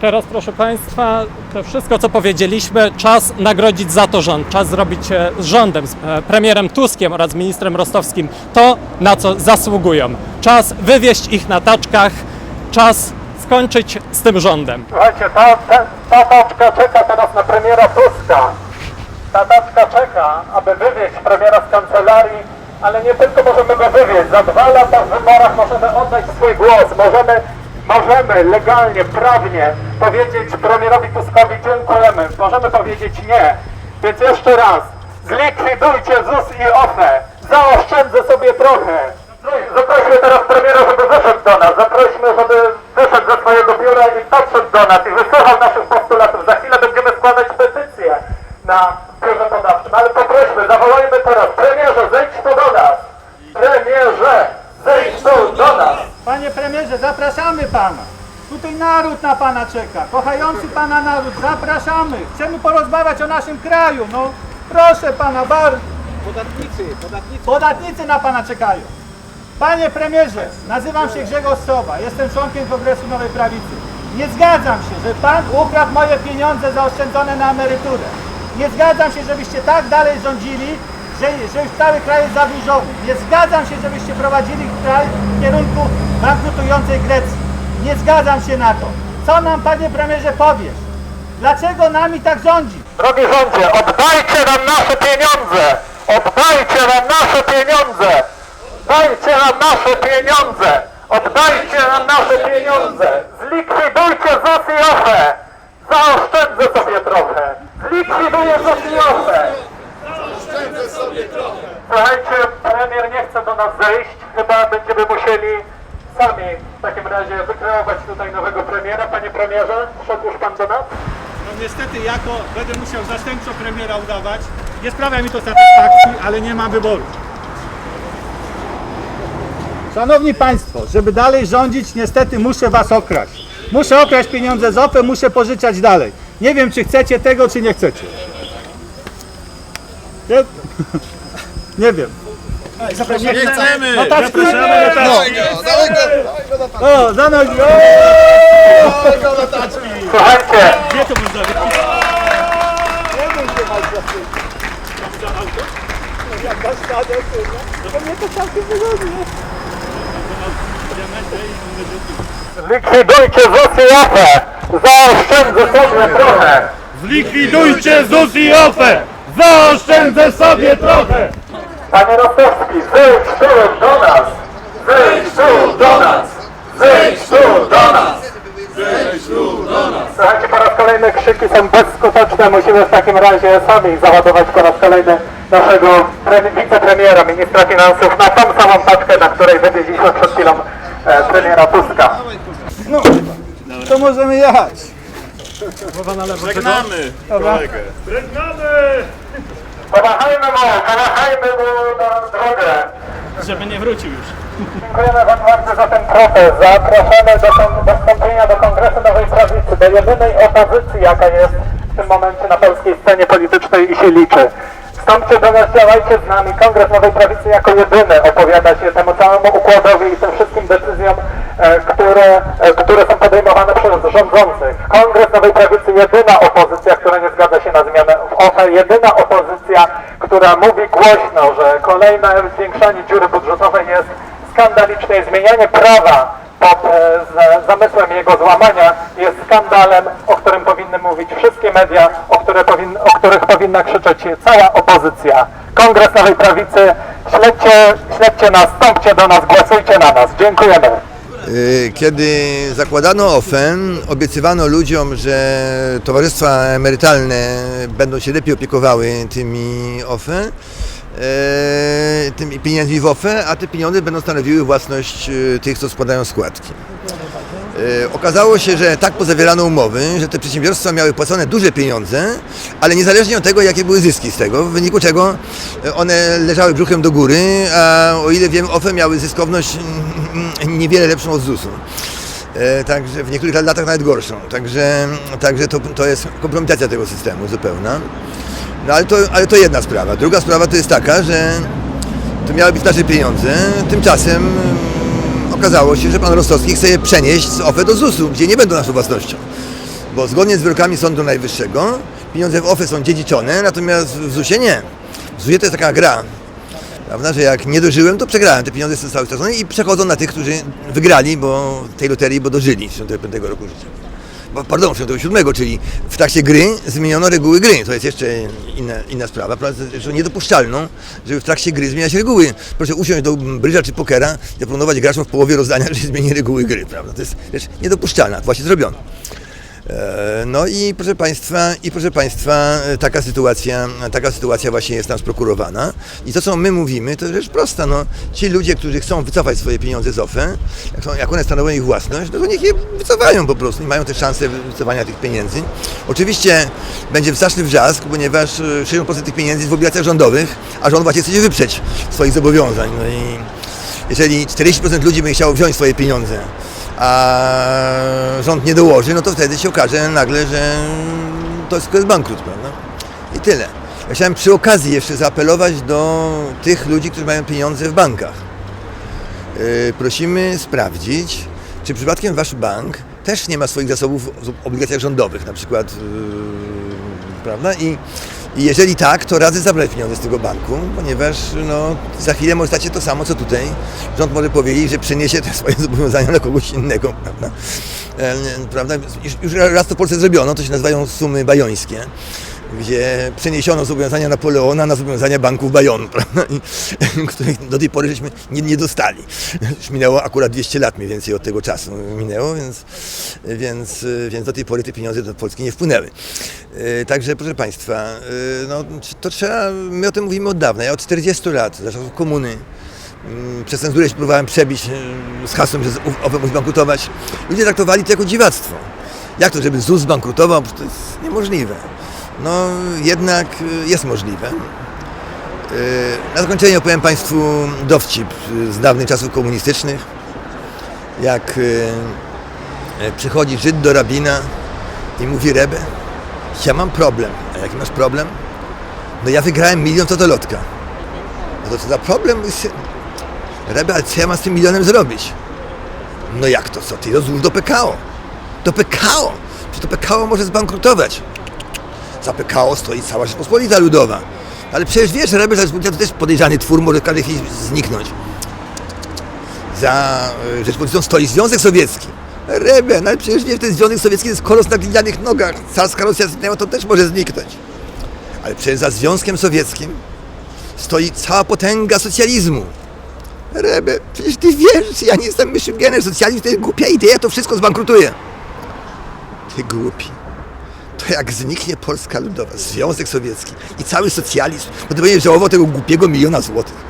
Teraz, proszę Państwa, to wszystko, co powiedzieliśmy, czas nagrodzić za to rząd, czas zrobić e, z rządem, z e, premierem Tuskiem oraz ministrem Rostowskim to, na co zasługują. Czas wywieźć ich na taczkach, czas skończyć z tym rządem. Słuchajcie, ta, ta, ta taczka czeka teraz na premiera Tuska. Ta taczka czeka, aby wywieźć premiera z kancelarii, ale nie tylko możemy go wywieźć. Za dwa lata w wyborach możemy oddać swój głos. Możemy, możemy legalnie, prawnie powiedzieć premierowi Tuskowi dziękujemy. Możemy powiedzieć nie. Więc jeszcze raz, zlikwidujcie ZUS i OFE. Zaoszczędzę sobie trochę. Zaprośmy teraz premiera, żeby wyszedł do nas. Zaprośmy, żeby wyszedł ze swojego biura i podszedł do nas i wysłuchał naszych postulatów. Za chwilę będziemy składać petycję na biurze podawczym, ale poprośmy, zawołajmy teraz. Premierze, zejdź tu do nas. Premierze, zejdź tu do nas. Panie premierze, zapraszamy pana. Tutaj naród na pana czeka. Kochający pana naród, zapraszamy. Chcemy porozmawiać o naszym kraju. No proszę pana bardzo. Podatnicy, podatnicy. Podatnicy na pana czekają. Panie premierze, nazywam się Grzegorz Sowa. Jestem członkiem Kongresu Nowej Prawicy. Nie zgadzam się, że pan ukradł moje pieniądze zaoszczędzone na emeryturę. Nie zgadzam się, żebyście tak dalej rządzili, że, że już cały kraj jest zadłużony. Nie zgadzam się, żebyście prowadzili kraj w kierunku bankrutującej Grecji. Nie zgadzam się na to. Co nam, panie premierze, powiesz? Dlaczego nami tak rządzi? Drogi rządzie, oddajcie nam nasze pieniądze! Oddajcie nam nasze pieniądze! Dajcie nam nasze pieniądze! Oddajcie nam nasze pieniądze! Zlikwidujcie OFE! Zaoszczędzę sobie trochę! Zlikwiduję OFE! Słuchajcie, premier nie chce do nas zejść. Chyba będziemy musieli sami w takim razie wykreować tutaj nowego premiera. Panie premierze, wszedł już pan do nas? No niestety jako będę musiał zastępczo premiera udawać. Nie sprawia mi to satysfakcji, ale nie mam wyboru. Szanowni Państwo, żeby dalej rządzić, niestety muszę Was okraść. Muszę okraść pieniądze z OFE, muszę pożyczać dalej. Nie wiem, czy chcecie tego, czy nie chcecie. Nie, nie wiem. Nie chcemy! No tak, zapraszamy! O, za nogi! Słuchajcie, Gdzie to można Zlikwidujcie ZUS i OFE! Zaoszczędzę sobie trochę! Zlikwidujcie ZUS i OFE! Zaoszczędzę sobie trochę! Panie Rostowski, zejdź tu do nas! Zejdź tu do nas! Zejdź tu do nas! Zejdź tu do nas! Słuchajcie, po raz kolejny krzyki są bezskuteczne. Musimy w takim razie sami załadować po raz kolejny naszego pre- wicepremiera, ministra finansów na tą samą paczkę, na której wywieźliśmy przed chwilą e, premiera Tuska. No, to możemy jechać. Żegnamy kolegę. Pomachajmy mu, pomachajmy mu na drogę. Żeby nie wrócił już. Dziękujemy Wam bardzo za ten protest. Zapraszamy do, do wstąpienia do Kongresu Nowej Prawicy, do jedynej opozycji, jaka jest w tym momencie na polskiej scenie politycznej i się liczy. Wstąpcie do nas, działajcie z nami. Kongres Nowej Prawicy jako jedyny opowiada się temu całemu układowi i tym wszystkim decyzjom, e, które, e, które są podejmowane rządzących. Kongres Nowej Prawicy jedyna opozycja, która nie zgadza się na zmianę w OFE, jedyna opozycja, która mówi głośno, że kolejne zwiększanie dziury budżetowej jest skandaliczne i zmienianie prawa pod e, zamysłem jego złamania jest skandalem, o którym powinny mówić wszystkie media, o, które powin, o których powinna krzyczeć cała opozycja. Kongres Nowej Prawicy, śledźcie, śledźcie nas, stąpcie do nas, głosujcie na nas. Dziękujemy. Y, Kiedy zakładano OFE, obiecywano ludziom, że towarzystwa emerytalne będą się lepiej opiekowały tymi OFE, e, tymi pieniędzmi w OFE, a te pieniądze będą stanowiły własność e, tych, co składają składki. E, Okazało się, że tak pozawierano umowy, że te przedsiębiorstwa miały płacone duże pieniądze, ale niezależnie od tego, jakie były zyski z tego, w wyniku czego e, one leżały brzuchem do góry, a o ile wiem, OFE miały zyskowność mm, niewiele lepszą od ZUS-u. E, Także w niektórych latach nawet gorszą. Także, także to, to jest kompromitacja tego systemu zupełna. No ale to, ale to jedna sprawa. Druga sprawa to jest taka, że to miały być nasze pieniądze. Tymczasem mm, okazało się, że pan Rostowski chce je przenieść z OFE do ZUS-u, gdzie nie będą naszą własnością. Bo zgodnie z wyrokami Sądu Najwyższego pieniądze w OFE są dziedziczone, natomiast w ZUSie nie. W ZUSie to jest taka gra, prawda, że jak nie dożyłem, to przegrałem. Te pieniądze zostały stracone i przechodzą na tych, którzy wygrali bo tej loterii, bo dożyli 65 roku życia. Pardon, 67, czyli w trakcie gry zmieniono reguły gry. To jest jeszcze inna, inna sprawa, że niedopuszczalną, żeby w trakcie gry zmieniać reguły. Proszę usiąść do brydża czy pokera, zaproponować graczom w połowie rozdania, że zmieni reguły gry, prawda. To jest rzecz niedopuszczalna, właśnie zrobiono. E, No i proszę Państwa, i proszę Państwa, e, taka sytuacja, taka sytuacja właśnie jest nam sprokurowana. I to, co my mówimy, to rzecz prosta. No, ci ludzie, którzy chcą wycofać swoje pieniądze z OFE, jak, są, jak one stanowią ich własność, no to niech je wycofają po prostu i mają te szanse wycofania tych pieniędzy. Oczywiście będzie straszny wrzask, ponieważ e, 60% tych pieniędzy jest w obligacjach rządowych, a rząd właśnie chce się wyprzeć swoich zobowiązań. No i jeżeli 40% ludzi by chciało wziąć swoje pieniądze, a rząd nie dołoży, no to wtedy się okaże nagle, że to to jest bankrut, prawda? I tyle. Ja chciałem przy okazji jeszcze zaapelować do tych ludzi, którzy mają pieniądze w bankach. Yy, prosimy sprawdzić, czy przypadkiem wasz bank też nie ma swoich zasobów w obligacjach rządowych, na przykład, yy, prawda? I, I jeżeli tak, to radzę zabrać pieniądze z tego banku, ponieważ no, za chwilę może stać się to samo, co tutaj. Rząd może powiedzieć, że przeniesie te swoje zobowiązania na kogoś innego, prawda? E, prawda? Już, już raz to w Polsce zrobiono, to się nazywają sumy bajońskie gdzie przeniesiono zobowiązania Napoleona na zobowiązania banków? I, których do tej pory żeśmy nie, nie dostali. Już minęło akurat 200 lat mniej więcej od tego czasu minęło, więc, więc, więc do tej pory te pieniądze do Polski nie wpłynęły. E, Także proszę Państwa, e, no, to trzeba, my o tym mówimy od dawna. Ja od 40 lat, za czasów komuny, mm, przez cenzurę się próbowałem przebić e, z hasłem, że OFE musi bankrutować. Ludzie traktowali to jako dziwactwo. Jak to, żeby ZUS bankrutował? To jest niemożliwe. No jednak y, jest możliwe. Y, Na zakończenie opowiem Państwu dowcip z dawnych czasów komunistycznych. Jak y, y, przychodzi Żyd do rabina i mówi Rebę, ja mam problem. A jaki masz problem? No ja wygrałem milion totolotka. No to co za problem? Rebę, ale co ja mam z tym milionem zrobić? No jak to co? Ty rozłóż do PKO. Do PKO! Czy to PKO może zbankrutować? Za PKO stoi cała Rzeczpospolita Ludowa. Ale przecież wiesz, Rebel Rzeczpospolita to też podejrzany twór, może w każdej chwili zniknąć. Za y, Rzeczpospolitą stoi Związek Sowiecki. Rebel, no ale przecież wiesz, ten Związek Sowiecki jest kolos na glinianych nogach. Carska Rosja zniknęła, to też może zniknąć. Ale przecież za Związkiem Sowieckim stoi cała potęga socjalizmu. Rebel, przecież ty wiesz, ja nie jestem Michiganem, socjalizm to jest głupia idea, to wszystko zbankrutuje. Ty głupi to jak zniknie Polska Ludowa, Związek Sowiecki i cały socjalizm, to ty będziesz żałował tego głupiego miliona złotych.